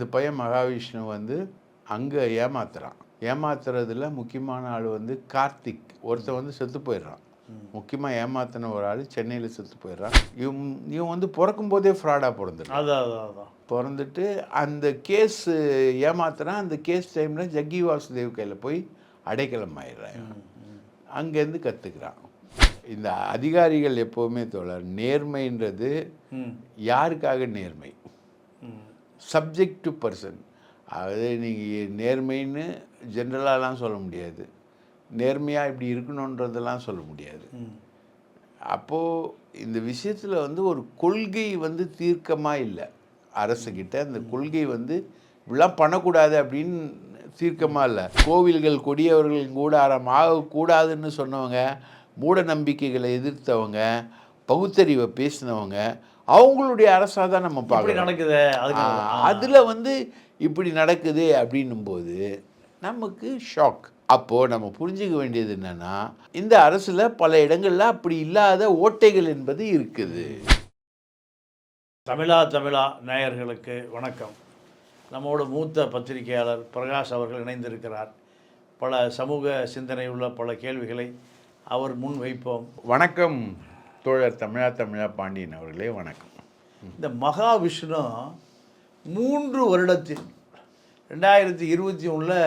இந்த பையன் மகாவிஷ்ணு வந்து அங்கே ஏமாத்துறான். ஏமாத்துறதுல முக்கியமான ஆள் வந்து கார்த்திக். ஒருத்தன் வந்து செத்து போயிடுறான். முக்கியமாக ஏமாத்தின ஒரு ஆள் சென்னையில் செத்து போயிடுறான். இவன் இவன் வந்து பிறக்கும் போதே ஃப்ராடாக பிறந்துட்டான். அதான் அதான் பிறந்துட்டு அந்த கேஸ் ஏமாத்துறான். அந்த கேஸ் டைமில் ஜக்கி வாசுதேவ் கையில் போய் அடைக்கலம் ஆயிடுறான் அங்கேருந்து கற்றுக்கிறான் இந்த அதிகாரிகள் எப்போவுமே தோழர் நேர்மைன்றது யாருக்காக நேர்மை? சப்ஜெக்ட் டு பர்சன் அதாவது நீங்கள் நேர்மைன்னு ஜென்ரலாலாம் சொல்ல முடியாது. நேர்மையாக இப்படி இருக்கணுன்றதெல்லாம் சொல்ல முடியாது. அப்போது இந்த விஷயத்தில் வந்து ஒரு கொள்கை வந்து தீர்க்கமாக இல்லை. அரசுக்கிட்ட அந்த கொள்கை வந்து இப்படிலாம் பண்ணக்கூடாது அப்படின்னு தீர்க்கமாக இல்லை. கோவில்கள் கொடியவர்கள் கூடாரம் ஆகக்கூடாதுன்னு சொன்னவங்க மூட நம்பிக்கைகளை எதிர்த்தவங்க பகுத்தறிவை பேசினவங்க அவங்களுடைய அரசாக தான் நம்ம இப்படி பார்க்கணும் நடக்குது அதில் வந்து இப்படி நடக்குது அப்படின்னும் போது நமக்கு ஷாக் அப்போது நம்ம புரிஞ்சுக்க வேண்டியது என்னன்னா இந்த அரசில் பல இடங்கள்ல அப்படி இல்லாத ஓட்டைகள் என்பது இருக்குது. தமிழா தமிழா நேயர்களுக்கு வணக்கம். நம்மோட மூத்த பத்திரிகையாளர் பிரகாஷ் அவர்கள் இணைந்திருக்கிறார். பல சமூக சிந்தனை உள்ள பல கேள்விகளை அவர் முன் வைப்போம். வணக்கம். தோழர் தமிழா தமிழா பாண்டியன் அவர்களே வணக்கம். இந்த மகாவிஷ்ணு மூன்று வருடத்தில் ரெண்டாயிரத்தி இருபத்தி ஒன்றில்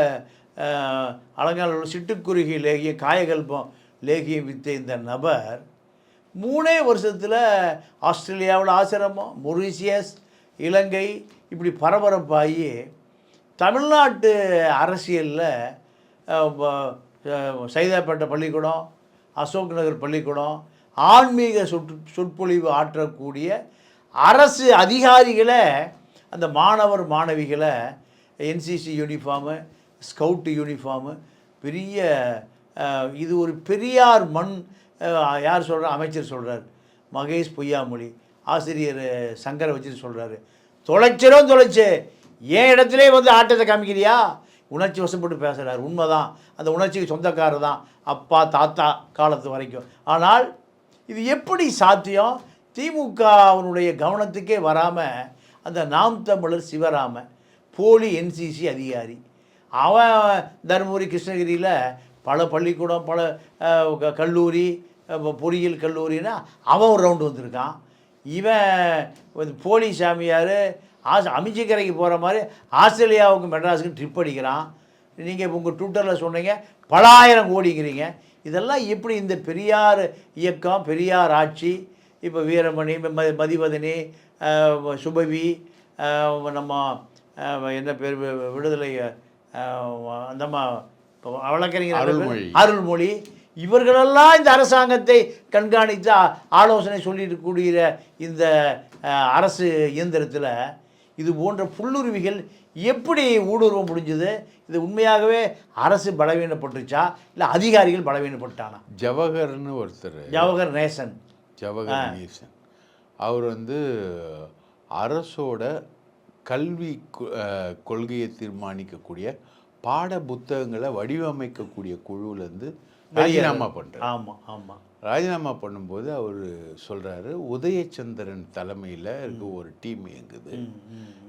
அலங்காநல்லூர் சிட்டுக்குருகி லேகிய காயகல்பம் லேகிய வித்த இந்த நபர் மூணே வருஷத்தில் ஆஸ்திரேலியாவில் ஆசிரமம் மொரீசியஸ் இலங்கை இப்படி பரபரப்பாகி தமிழ்நாட்டு அரசியலில் சைதாப்பேட்டை பள்ளிக்கூடம் அசோக் நகர் பள்ளிக்கூடம் ஆன்மீக சொற் சொற்பொழிவு ஆற்றக்கூடிய அரசு அதிகாரிகளை அந்த மாணவர் மாணவிகளை என்சிசி யூனிஃபார்மு ஸ்கவுட்டு யூனிஃபார்மு பெரிய இது ஒரு பெரியார் மண் யார் சொல்கிற அமைச்சர் சொல்கிறார் மகேஷ் பொய்யாமொழி ஆசிரியர் சங்கரை வச்சு சொல்கிறாரு தொலைச்சிரும் தொலைச்சு என் இடத்துலே வந்து ஆட்டத்தை காமிக்கிறியா? உணர்ச்சி வசப்பட்டு பேசுகிறார் உண்மைதான். அந்த உணர்ச்சிக்கு சொந்தக்காரர் தான் அப்பா தாத்தா காலத்து வரைக்கும். ஆனால் இது எப்படி சாத்தியம்? திமுக அவனுடைய கவனத்துக்கே வராமல் அந்த நாம் தமிழர் சிவராம போலி என்சிசி அதிகாரி. அவன் தருமபுரி கிருஷ்ணகிரியில் பல பள்ளிக்கூடம் பல க- கல்லூரி பொறியியல் கல்லூரின்னா அவன் ஒரு ரவுண்டு வந்திருக்கான். இவன் வந்து போலி சாமியார் ஆஸ் அமிச்சிக்கரைக்கு போகிற மாதிரி ஆஸ்திரேலியாவுக்கு மெட்ராஸுக்கு ட்ரிப் அடிக்கிறான். நீங்கள் உங்கள் ட்விட்டரில் சொன்னீங்க பலாயிரம் கோடிங்கிறீங்க. இதெல்லாம் எப்படி இந்த பெரியார் இயக்கம் பெரியார் ஆட்சி இப்போ வீரமணி மதிவதனி சுபவி நம்ம என்ன பேர் விடுதலை இப்போ வழக்கறிஞர்? அருள்மொழி. அருள்மொழி இவர்களெல்லாம் இந்த அரசாங்கத்தை கண்காணித்து ஆலோசனை சொல்லிட்டு கூடிய இந்த அரசு இயந்திரத்தில் இது போன்ற புல்லுருவிகள் எப்படி ஊடுருவ முடிஞ்சது? இது உண்மையாகவே அரசு பலவீனப்பட்டுச்சா இல்லை அதிகாரிகள் பலவீனப்பட்டானா? ஜவஹர்னு ஒருத்தர். ஜவஹர் நேசன். ஜவஹர் நேசன். அவர் வந்து அரசோட கல்வி கொள்கையை தீர்மானிக்கக்கூடிய பாட புத்தகங்களை வடிவமைக்கக்கூடிய குழுவிலேருந்து ராஜினாமா பண்ணுறார் ஆமாம் ஆமாம் ராஜினாமா பண்ணும்போது அவர் சொல்கிறாரு உதயச்சந்திரன் தலைமையில் இருக்க ஒரு டீம் இயங்குது.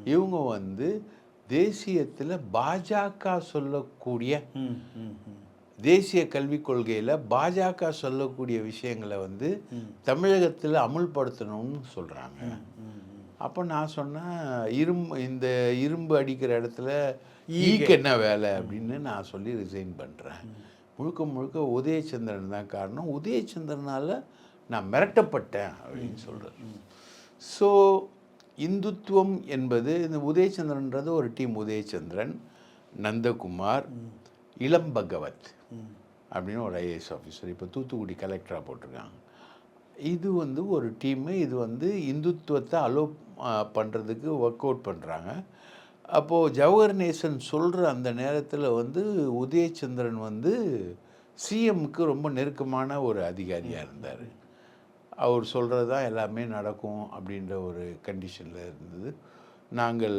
இவங்க வந்து தேசியத்தில் பாஜக சொல்லக்கூடிய தேசிய கல்விக் கொள்கையில் பாஜக சொல்லக்கூடிய விஷயங்களை வந்து தமிழகத்தில் அமுல்படுத்தணும்னு சொல்கிறாங்க அப்போ நான் சொன்னேன் இரும்பு இந்த இரும்பு அடிக்கிற இடத்துல ஈக்கு என்ன வேலை? அப்படின்னு நான் சொல்லி ரிசைன் பண்ணுறேன் முழுக்க முழுக்க உதயச்சந்திரன் தான் காரணம். உதயச்சந்திரனால் நான் மிரட்டப்பட்டேன் அப்படின்னு சொல்கிறேன் ஸோ இந்துத்துவம் என்பது இந்த உதயச்சந்திரன்றது ஒரு டீம் உதயச்சந்திரன் நந்தகுமார் இளம் பகவத் அப்படின்னு ஒரு ஐஏஎஸ் ஆஃபீஸர் இப்போ தூத்துக்குடி கலெக்டராக போட்டிருக்காங்க. இது வந்து ஒரு டீமு இது வந்து இந்துத்துவத்தை அலோ பண்ணுறதுக்கு ஒர்க் அவுட் பண்ணுறாங்க அப்போது ஜவஹர் நேசன் சொல்கிற அந்த நேரத்தில் வந்து உதயச்சந்திரன் வந்து சிஎம்க்கு ரொம்ப நெருக்கமான ஒரு அதிகாரியாக இருந்தார். அவர் சொல்கிறது தான் எல்லாமே நடக்கும் அப்படின்ற ஒரு கண்டிஷனில் இருந்தது. நாங்கள்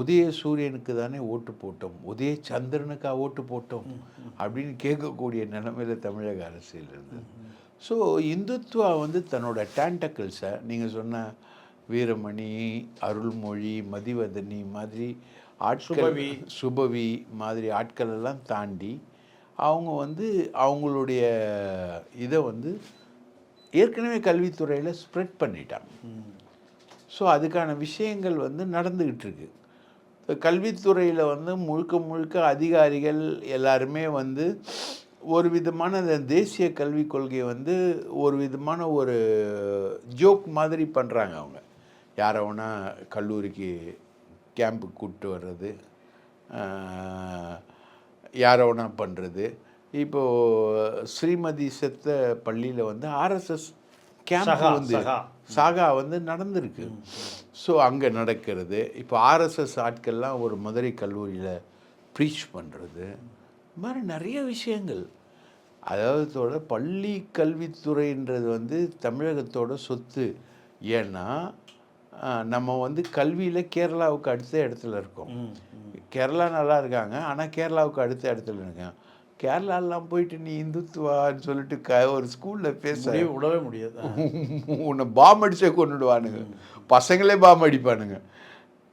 உதய சூரியனுக்கு தானே ஓட்டு போட்டோம் உதய சந்திரனுக்கா ஓட்டு போட்டோம் அப்படின்னு கேட்கக்கூடிய நிலைமையில தமிழக அரசியல் இருந்தது. ஸோ இந்துத்துவா வந்து தன்னோட டேண்டக்கிள்ஸை நீங்கள் சொன்ன வீரமணி அருள்மொழி மதிவதனி மாதிரி ஆட்கள் சுபவி. மாதிரி ஆட்கள் எல்லாம் தாண்டி அவங்க வந்து அவங்களுடைய இதை வந்து ஏற்கனவே கல்வித்துறையில் ஸ்ப்ரெட் பண்ணிட்டாங்க. ஸோ அதுக்கான விஷயங்கள் வந்து நடந்துக்கிட்டு இருக்கு. கல்வித்துறையில் வந்து முழுக்க முழுக்க அதிகாரிகள் எல்லாருமே வந்து ஒரு விதமான தேசிய கல்விக் கொள்கையை வந்து ஒரு விதமான ஒரு ஜோக் மாதிரி பண்ணுறாங்க அவங்க. யாரை வேணா கல்லூரிக்கு கேம்புக்கு கூப்பிட்டு வர்றது ஆஹ், யாரை வேணா பண்ணுறது இப்போது ஸ்ரீமதி செத்த பள்ளியில் வந்து ஆர்எஸ்எஸ் கேம்ப் வந்து சகா. வந்து நடந்திருக்கு. ஸோ அங்கே நடக்கிறது. இப்போ ஆர்எஸ்எஸ் ஆட்கள்லாம் ஒரு மதுரை கல்லூரியில் ப்ரீச் பண்ணுறது இது மாதிரி நிறைய விஷயங்கள். அதாவது தோட பள்ளி கல்வித்துறைன்றது வந்து தமிழகத்தோட சொத்து. ஏன்னா நம்ம வந்து கல்வியில் கேரளாவுக்கு அடுத்த இடத்துல இருக்கோம். கேரளா நல்லா இருக்காங்க. ஆனால் கேரளாவுக்கு அடுத்த இடத்துல இருக்காங்க கேரளாலாம் போயிட்டு நீ இந்துத்துவான்னு சொல்லிட்டு க ஒரு ஸ்கூலில் பேச விடவே முடியாது. உன்னை பாம் அடிச்சே கொண்டுடுவானுங்க பசங்களே பாம் அடிப்பானுங்க.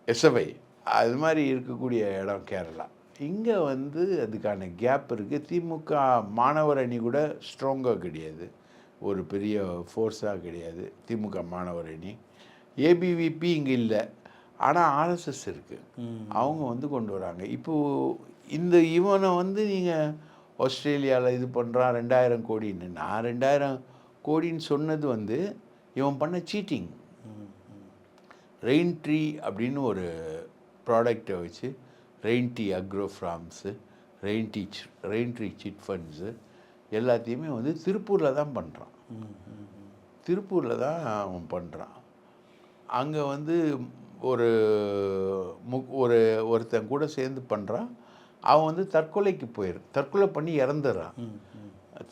எஸ்எஃப்ஐ அது மாதிரி இருக்கக்கூடிய இடம் கேரளா. இங்கே வந்து அதுக்கான கேப் இருக்குது திமுக மாணவர் அணி கூட ஸ்ட்ராங்காக கிடையாது. ஒரு பெரிய ஃபோர்ஸாக கிடையாது. திமுக மாணவர் அணி. ஏபிவிபி இங்கே இல்லை. ஆனால் ஆர்எஸ்எஸ் இருக்குது அவங்க வந்து கொண்டு வராங்க. இப்போது இந்த இவனை வந்து நீங்கள் ஆஸ்திரேலியாவில் இது பண்ணுறான் ரெண்டாயிரம் கோடின்னு. நான் ரெண்டாயிரம் கோடின்னு சொன்னது வந்து இவன் பண்ண சீட்டிங் ரெயின் ட்ரீ அப்படின்னு ஒரு ப்ராடக்டை வச்சு rain tree agro farms rain tree rain tree chit funds எல்லாத்தையுமே வந்து திருப்பூரில் தான் பண்ணுறான் திருப்பூரில் தான் அவன் பண்ணுறான் அங்கே வந்து ஒரு மு ஒரு ஒருத்தன் கூட சேர்ந்து பண்ணுறான் அவன் வந்து தற்கொலைக்கு போயிரு தற்கொலை பண்ணி இறந்துடுறான்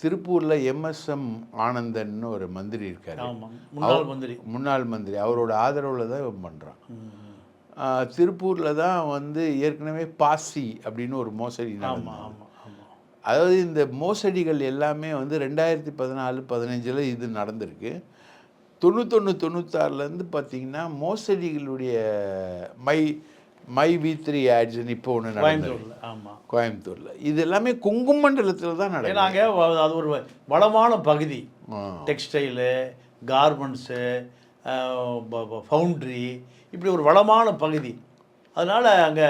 திருப்பூரில் எம்எஸ்எம் ஆனந்தன்னு ஒரு மந்திரி இருக்காரு. முன்னாள் மந்திரி. முன்னாள் மந்திரி. அவரோட ஆதரவில் தான் இவன் பண்ணுறான் திருப்பூரில் தான் வந்து ஏற்கனவே பாசி அப்படின்னு ஒரு மோசடி அதாவது இந்த மோசடிகள் எல்லாமே வந்து ரெண்டாயிரத்தி பதினாலு பதினஞ்சில் இது நடந்திருக்கு. தொண்ணூத்தொன்று தொண்ணூத்தாறுலேருந்து பார்த்தீங்கன்னா மோசடிகளுடைய மை மை வி த்ரீ ஆட்ஸ்ன்னு இப்போ ஒன்று கோயம்புத்தூரில் ஆமாம் கோயம்புத்தூரில். இது எல்லாமே குங்குமண்டலத்தில் தான் நடக்கும் வ- அது ஒரு வளமான பகுதி. டெக்ஸ்டைலு கார்மெண்ட்ஸு ஃபவுண்ட்ரி இப்படி ஒரு வளமான பகுதி. அதனால் அங்கே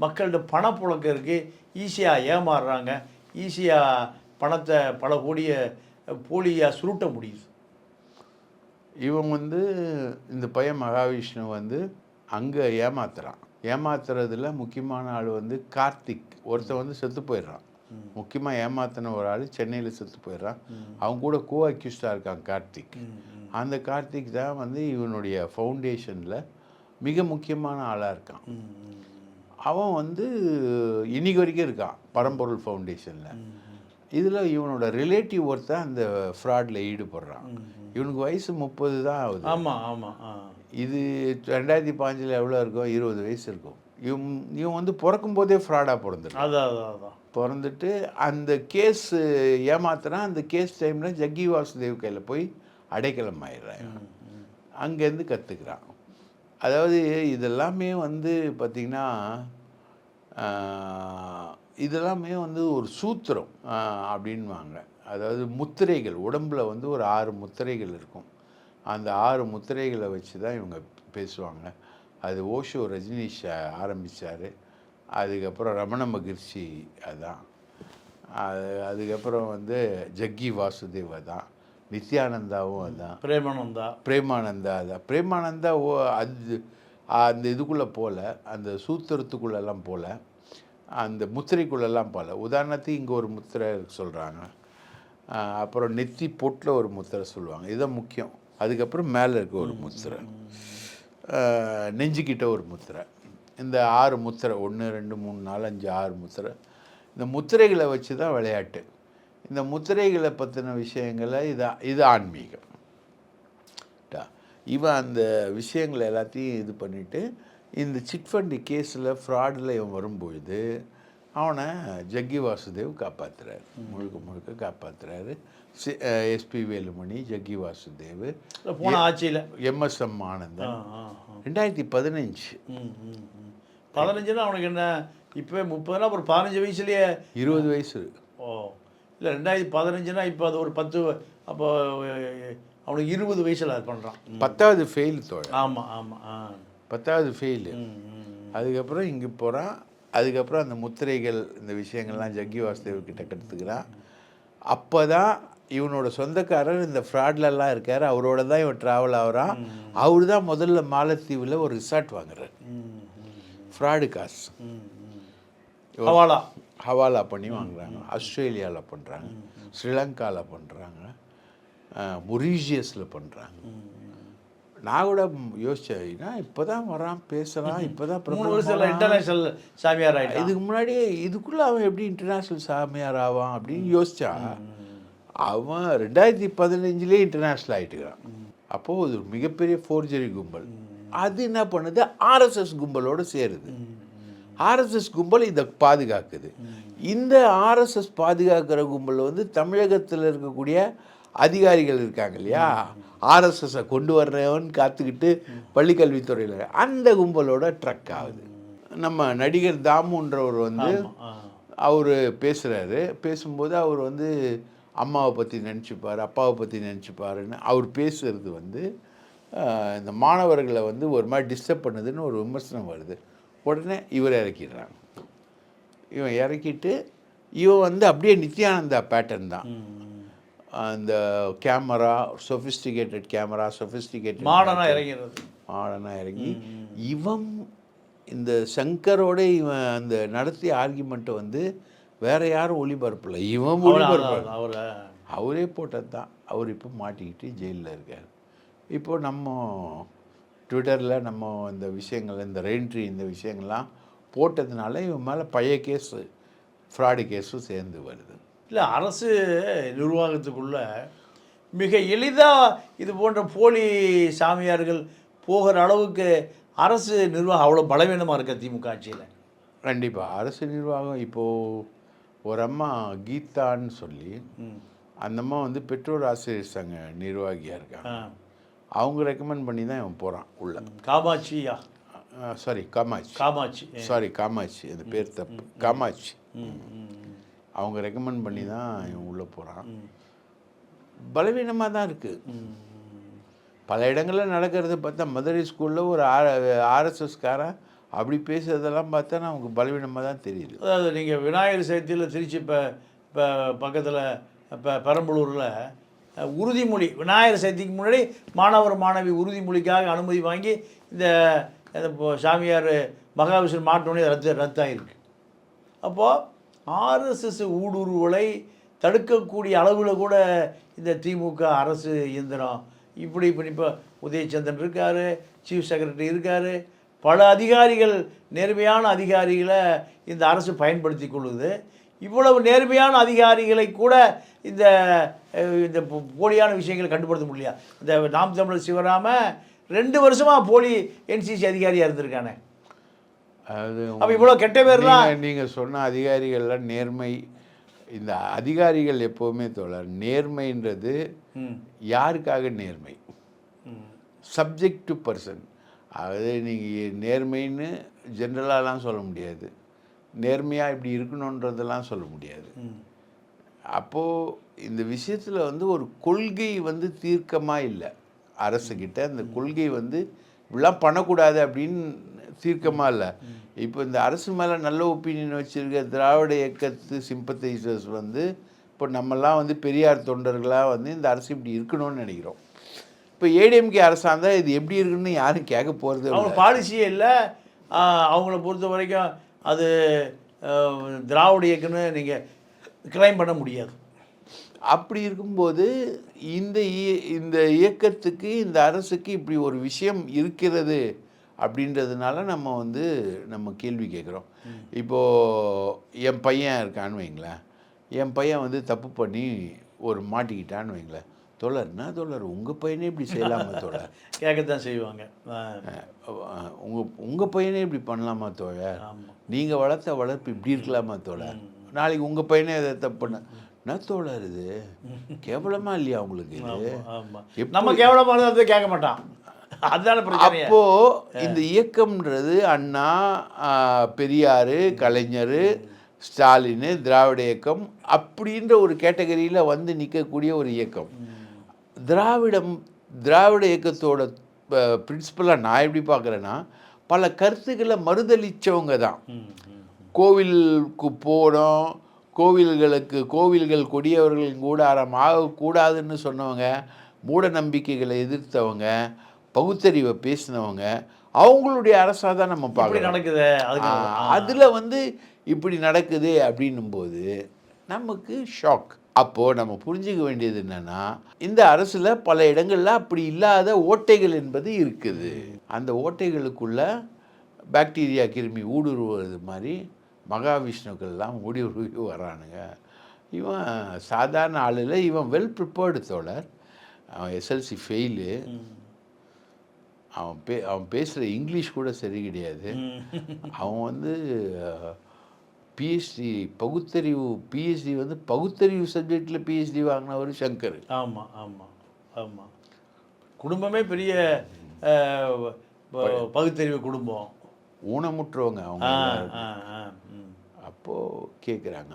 மக்கள்கிட்ட பணப்புழக்கம் இருக்குது ஈஸியாக ஏமாறுறாங்க. ஈஸியாக பணத்தை பல கோடிய போலியாக சுருட்ட முடியுது. இவன் வந்து இந்த பையன் மகாவிஷ்ணு வந்து அங்கே ஏமாத்துறான். ஏமாத்துறதுல முக்கியமான ஆள் வந்து கார்த்திக். ஒருத்தன் வந்து செத்து போயிடுறான். முக்கியமாக ஏமாத்தின ஒரு ஆள் சென்னையில் செத்து போயிடுறான். அவன் கூட கோ அக்யூஸ்டாக இருக்கான் கார்த்திக். அந்த கார்த்திக் தான் வந்து இவனுடைய ஃபவுண்டேஷனில் மிக முக்கியமான ஆளாக இருக்கான். அவன் வந்து இன்னைக்கு வரைக்கும் இருக்கான் பரம்பொருள் ஃபவுண்டேஷனில் இதில் இவனோட ரிலேட்டிவ் ஒருத்தன் அந்த ஃப்ராடில் ஈடுபடுறான். இவனுக்கு வயசு முப்பது தான் ஆகுது. ஆமாம் ஆமாம் இது ரெண்டாயிரத்தி பாஞ்சில் எவ்வளோ இருக்கும் இருபது வயசு இருக்கும். இவன் இவன் வந்து பிறக்கும் போதே ஃப்ராடாக பிறந்துட்டான். அதான் அதான் அதான். பிறந்துட்டு அந்த கேஸ் ஏமாத்துறான் அந்த கேஸ் டைமில் ஜக்கி வாசுதேவ் கையில் போய் அடைக்கலம் ஆயிடுறான். அங்கேருந்து கற்றுக்கிறான் அதாவது இதெல்லாமே வந்து பார்த்திங்கன்னா இதெல்லாமே வந்து ஒரு சூத்திரம் அப்படின்வாங்க அதாவது முத்திரைகள் உடம்புல வந்து ஒரு ஆறு முத்திரைகள் இருக்கும். அந்த ஆறு முத்திரைகளை வச்சு தான் இவங்க பேசுவாங்க. அது ஓஷோ ரஜினிஷ் ஆரம்பித்தார் அதுக்கப்புறம் ரமண மகிழ்ச்சி அதான். அது அதுக்கப்புறம் வந்து ஜக்கி வாசுதேவ் அதான். நித்யானந்தாவும் அதான். பிரேமானந்தா. பிரேமானந்தா அதான். பிரேமானந்தா ஓ அது அந்த இதுக்குள்ளே போகல அந்த சூத்திரத்துக்குள்ளெல்லாம் போகல அந்த முத்திரைக்குள்ளெல்லாம் போகல உதாரணத்துக்கு இங்கே ஒரு முத்திரை சொல்கிறாங்க அப்புறம் நெத்தி பொட்டில் ஒரு முத்திரை சொல்லுவாங்க. இதுதான் முக்கியம். அதுக்கப்புறம் மேலே இருக்க ஒரு முத்திரை. நெஞ்சுக்கிட்ட ஒரு முத்திரை. இந்த ஆறு முத்திரை ஒன்று ரெண்டு மூணு நாலு அஞ்சு ஆறு முத்திரை. இந்த முத்திரைகளை வச்சு தான் விளையாட்டு. இந்த முத்திரைகளை பற்றின விஷயங்களை இது இது ஆன்மீகம். இவன் அந்த விஷயங்களை எல்லாத்தையும் இது பண்ணிவிட்டு இந்த சிட்ஃபண்டு கேஸில் ஃப்ராடில் இவன் வரும்பொழுது அவனை ஜக்கி வாசுதேவ் காப்பாத்துறாரு. முழுக்க முழுக்க காப்பாத்துறாரு. சி எஸ்பி வேலுமணி ஜக்கி வாசுதேவ் போன ஆட்சியில். எம்எஸ்எம் ஆனந்தன். ரெண்டாயிரத்தி பதினஞ்சு. பதினஞ்சுனா அவனுக்கு என்ன? இப்போவே முப்பதுனா அப்புறம் பதினஞ்சு வயசுலயே. இருபது வயசு. ஓ. இல்லை ரெண்டாயிரத்தி பதினஞ்சுனா இப்போ அது ஒரு பத்து அப்போ அவனுக்கு இருபது வயசில் அது பண்ணுறான் பத்தாவது ஃபெயில் தோழ ஆமாம் ஆமாம் ஆ. பத்தாவது ஃபெயிலு. அதுக்கப்புறம் இங்கே போகிறான் அதுக்கப்புறம் அந்த முத்திரைகள் இந்த விஷயங்கள்லாம் ஜக்கி வாசுதேவ் கிட்ட கற்றுக்கிறான் அப்போ தான் இவனோட சொந்தக்காரர் இந்த ஃப்ராட்லலாம் இருக்கார். அவரோட தான் இவன் ட்ராவல் ஆகுறான். அவர் தான் முதல்ல மாலத்தீவில் ஒரு ரிசார்ட் வாங்குறார். ஃப்ராடு காசு. ஹவாலா. ஹவாலா பண்ணி வாங்குறாங்க. ஆஸ்திரேலியாவில் பண்ணுறாங்க ஸ்ரீலங்காவில் பண்ணுறாங்க மொரீஷியஸில் பண்ணுறாங்க நான் கூட யோசிச்சேன் ஏன்னா இப்போ தான் வரான் பேசுகிறான் இப்போ தான் இன்டர்நேஷனல் சாமியார் ஆகிட்டான் இதுக்கு முன்னாடியே இதுக்குள்ளே அவன் எப்படி இன்டர்நேஷ்னல் சாமியார் ஆவான் அப்படின்னு யோசிச்சான். அவன் ரெண்டாயிரத்தி பதினஞ்சுலேயே இன்டர்நேஷ்னல் ஆகிட்டுக்கிறான் அப்போது ஒரு மிகப்பெரிய ஃபோர்ஜரி கும்பல். அது என்ன பண்ணுது? ஆர்எஸ்எஸ் கும்பலோடு சேருது. ஆர்எஸ்எஸ் கும்பல் இதை பாதுகாக்குது. இந்த ஆர்எஸ்எஸ் பாதுகாக்கிற கும்பல் வந்து தமிழகத்தில் இருக்கக்கூடிய அதிகாரிகள் இருக்காங்க இல்லையா? ஆர்எஸ்எஸ்ஸை கொண்டு வர்றவன் காத்துக்கிட்டு பள்ளிக்கல்வித்துறையில் அந்த கும்பலோட ட்ரக் ஆகுது. நம்ம நடிகர் தாமுன்றவர் வந்து. அவர் பேசுகிறாரு பேசும்போது அவர் வந்து அம்மாவை பற்றி நினச்சிப்பார் அப்பாவை பற்றி நினச்சிப்பாருன்னு அவர் பேசுறது வந்து இந்த மாணவர்களை வந்து ஒரு மாதிரி டிஸ்டர்ப் பண்ணுதுன்னு ஒரு விமர்சனம் வருது. உடனே இவர் இறக்கிடுறாங்க. இவன் இறக்கிட்டு இவன் வந்து அப்படியே நித்யானந்தா பேட்டர்ன் தான். அந்த கேமரா சொஃபிஸ்டிகேட்டட் கேமரா சொஃபிஸ்டிகேட்டட் மாடர்னாக இறங்கிறது மாடனாக இறங்கி இவன் இந்த சங்கரோட இவன் அந்த நடத்திய ஆர்கியூமெண்ட்டை வந்து வேற யாரும் ஒளிபரப்பல. இவன் ஒளிபரப்பல அவரை. அவரே போட்டது தான் அவர் இப்போ மாட்டிக்கிட்டு ஜெயிலில் இருக்கார். இப்போ நம்ம ட்விட்டரில் நம்ம இந்த விஷயங்கள் இந்த ரெயின்ட்ரி இந்த விஷயங்கள்லாம் போட்டதுனால இவன் மேலே பழைய கேஸு ஃப்ராடு கேஸும் சேர்ந்து வருது. இல்லை அரசு நிர்வாகத்துக்குள்ள மிக எளிதாக இது போன்ற போலி சாமியார்கள் போகிற அளவுக்கு அரசு நிர்வாகம் அவ்வளோ பலவீனமாக இருக்க திமுக ஆட்சியில்? கண்டிப்பாக அரசு நிர்வாகம் இப்போது ஒரு அம்மா கீதான்னு சொல்லி அந்த அம்மா வந்து பெற்றோர் ஆசிரியர் சங்க நிர்வாகியாக இருக்காங்க. அவங்க ரெக்கமெண்ட் பண்ணி தான் இவன் போகிறான் உள்ள. காமாட்சியா? சாரி காமாட்சி. காமாட்சி சாரி காமாட்சி. அந்த பேர் தப்பு. காமாட்சி. அவங்க ரெக்கமெண்ட் பண்ணி தான் இவன் உள்ளே போகிறான். பலவீனமாக தான் இருக்குது. பல இடங்களில் நடக்கிறத பார்த்தா மதுரை ஸ்கூலில் ஒரு ஆர் ஆர்எஸ்எஸ்காரன் அப்படி பேசுறதெல்லாம் பார்த்தா நமக்கு பலவீனமாக தான் தெரியுது. அதாவது நீங்கள் விநாயகர் சதுர்த்தியில் திருச்சி இப்போ இப்போ பக்கத்தில் இப்போ பெரம்பலூரில் உறுதிமொழி விநாயகர் சதுர்த்திக்கு முன்னாடி மாணவர் மாணவி உறுதிமொழிக்காக அனுமதி வாங்கி இந்த சாமியார் மகாவிஷ்ணு மாட்டோன்னே ரத்து ரத்தாயிருக்கு. அப்போது ஆர்எஸ்எஸ் ஊடுருவலை தடுக்கக்கூடிய அளவில் கூட இந்த திமுக அரசு இயந்திரம். இப்படி இப்படி இப்போ உதயச்சந்திரன் இருக்கார் சீஃப் செக்ரட்டரி இருக்கார். பல அதிகாரிகள் நேர்மையான அதிகாரிகளை இந்த அரசு பயன்படுத்தி கொள்ளுது. இவ்வளவு நேர்மையான அதிகாரிகளை கூட இந்த இந்த போலியான விஷயங்களை கண்டுபடுத்த முடியல இந்த நாம் தமிழர் சிவராம ரெண்டு வருஷமாக போலி என்சிசி அதிகாரியாக இருந்திருக்கானே. அதாவது அப்போ இவ்வளோ கெட்ட பேர்லாம் நீங்கள் சொன்ன அதிகாரிகள்லாம் நேர்மை இந்த அதிகாரிகள் எப்போவுமே தோழர் நேர்மைன்றது யாருக்காக நேர்மை? சப்ஜெக்ட் டு பர்சன் அதாவது நீங்கள் நேர்மைன்னு ஜென்ரலாலாம் சொல்ல முடியாது. நேர்மையாக இப்படி இருக்கணுன்றதெல்லாம் சொல்ல முடியாது. அப்போது இந்த விஷயத்தில் வந்து ஒரு கொள்கை வந்து தீர்க்கமாக இல்லை. அரசுக்கிட்ட அந்த கொள்கை வந்து இப்படிலாம் பண்ணக்கூடாது அப்படின்னு தீர்க்கமாக இல்லை. இப்போ இந்த அரசு மேலே நல்ல ஒப்பீனியன் வச்சுருக்க திராவிட இயக்கத்து சிம்பத்தைசர்ஸ் வந்து இப்போ நம்மலாம் வந்து பெரியார் தொண்டர்களாக வந்து இந்த அரசு இப்படி இருக்கணும்னு நினைக்கிறோம். இப்போ ஏடிஎம்கே அரசாங்கம் இது எப்படி இருக்குன்னு யாரும் கேட்க போகிறது அவங்க பாலிசியே இல்லை. அவங்கள பொறுத்த வரைக்கும் அது திராவிட இயக்கம்னு நீங்கள் கிளைம் பண்ண முடியாது. அப்படி இருக்கும்போது இந்த இந்த இயக்கத்துக்கு இந்த அரசுக்கு இப்படி ஒரு விஷயம் இருக்கிறது அப்படின்றதுனால நம்ம வந்து நம்ம கேள்வி கேட்குறோம். இப்போது என் பையன் இருக்கான்னு வைங்களேன். என் பையன் வந்து தப்பு பண்ணி ஒரு மாட்டிக்கிட்டான்னு வைங்களேன். தோழர்னா தோழர்? உங்கள் பையனே இப்படி செய்யலாமா தோழர்? கேட்கத்தான் செய்வாங்க. உங்கள் உங்கள் பையனே இப்படி பண்ணலாமா தோழர். நீங்கள் வளர்த்த வளர்ப்பு இப்படி இருக்கலாமா தோழர்? நாளைக்கு உங்கள் பையனே எதை தப்பு பண்ண என்ன தோழர் இது? கேவலமா இல்லையா உங்களுக்கு நம்ம கேவலமானதை கேட்க மாட்டான். அதுதானே அப்போ இந்த இயக்கம்ன்றது அண்ணா பெரியார் கலைஞர் ஸ்டாலின் திராவிட இயக்கம் அப்படின்ற ஒரு கேட்டகரியில் வந்து நிற்கக்கூடிய ஒரு இயக்கம். திராவிடம் திராவிட இயக்கத்தோட பிரின்சிபலாக நான் எப்படி பார்க்குறேன்னா பல கருத்துக்களை மறுதளிச்சவங்க தான். கோவிலுக்கு போனோம் கோவில்களுக்கு கோவில்கள் கொடியவர்களின் கூடாரம் ஆகக்கூடாதுன்னு சொன்னவங்க மூட நம்பிக்கைகளை எதிர்த்தவங்க பகுத்தறிவை பேசினவங்க அவங்களுடைய அரசாக தான் நம்ம இப்படி பார்க்குறோம். நடக்குது அதில் வந்து இப்படி நடக்குது அப்படின்னும் போது நமக்கு ஷாக் அப்போது நம்ம புரிஞ்சுக்க வேண்டியது என்னென்னா இந்த அரசில் பல இடங்களில் அப்படி இல்லாத ஓட்டைகள் என்பது இருக்குது. அந்த ஓட்டைகளுக்குள்ள பாக்டீரியா கிருமி ஊடுருவது மாதிரி மகாவிஷ்ணுக்கள்லாம் ஊடுருவி வரானுங்க. இவன் சாதாரண ஆளில் இவன் வெல் ப்ரிப்பேர்டு தோழர் எஸ்எல்சி ஃபெயிலு அவன் பே அவன் பேசுகிற இங்கிலீஷ் கூட சரி கிடையாது. அவன் வந்து பிஹெச்டி பகுத்தறிவு பிஹெச்டி வந்து பகுத்தறிவு சப்ஜெக்டில் பிஹெச்டி வாங்கினவர் சங்கர். ஆமா ஆமா ஆமா. குடும்பமே பெரிய பகுத்தறிவு குடும்பம். ஊனமுற்றவங்க அவங்க. அப்போது கேட்குறாங்க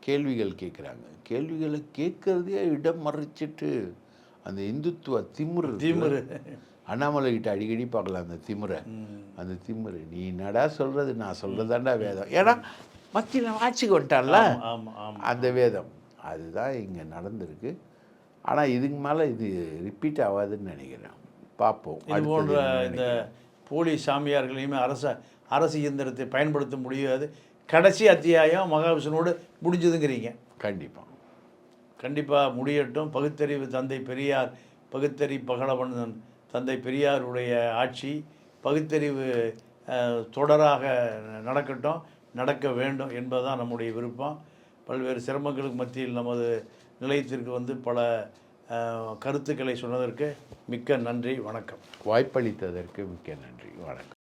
கேள்விகள் கேட்குறாங்க கேள்விகளை கேட்கறதே இடம் மறைச்சிட்டு அந்த இந்துத்துவ திமிரு திமிரு. அண்ணாமலை கிட்ட அடிக்கடி பார்க்கலாம் அந்த திமிரை. ம். அந்த திமிரு. நீ என்னடா சொல்கிறது நான் சொல்கிறதாண்டா வேதம். ஏன்னா மத்தியில் ஆட்சிக்கு வந்துட்டான்ல. அந்த வேதம். அதுதான் இங்கே நடந்திருக்கு. ஆனால் இதுக்கு மேலே இது ரிப்பீட் ஆகாதுன்னு நினைக்கிறேன். பார்ப்போம். இது அடுத்தது போன்ற இந்த. போலி சாமியார்களையுமே அரச அரசு இயந்திரத்தை பயன்படுத்த முடியாது. கடைசி அத்தியாயம் மகாவிஷ்ணுவோடு முடிஞ்சதுங்கிறீங்க. கண்டிப்பாக கண்டிப்பாக முடியட்டும். பகுத்தறிவு தந்தை பெரியார் பகுத்தறி பகலவன் தந்தை பெரியாருடைய ஆட்சி பகுத்தறிவு தொடராக நடக்கட்டும் நடக்க வேண்டும் என்பதுதான் நம்முடைய விருப்பம். பல்வேறு சிரமங்களுக்கு மத்தியில் நமது நிலையத்திற்கு வந்து பல கருத்துக்களை சொன்னதற்கு மிக்க நன்றி வணக்கம். வாய்ப்பளித்ததற்கு மிக்க நன்றி வணக்கம்.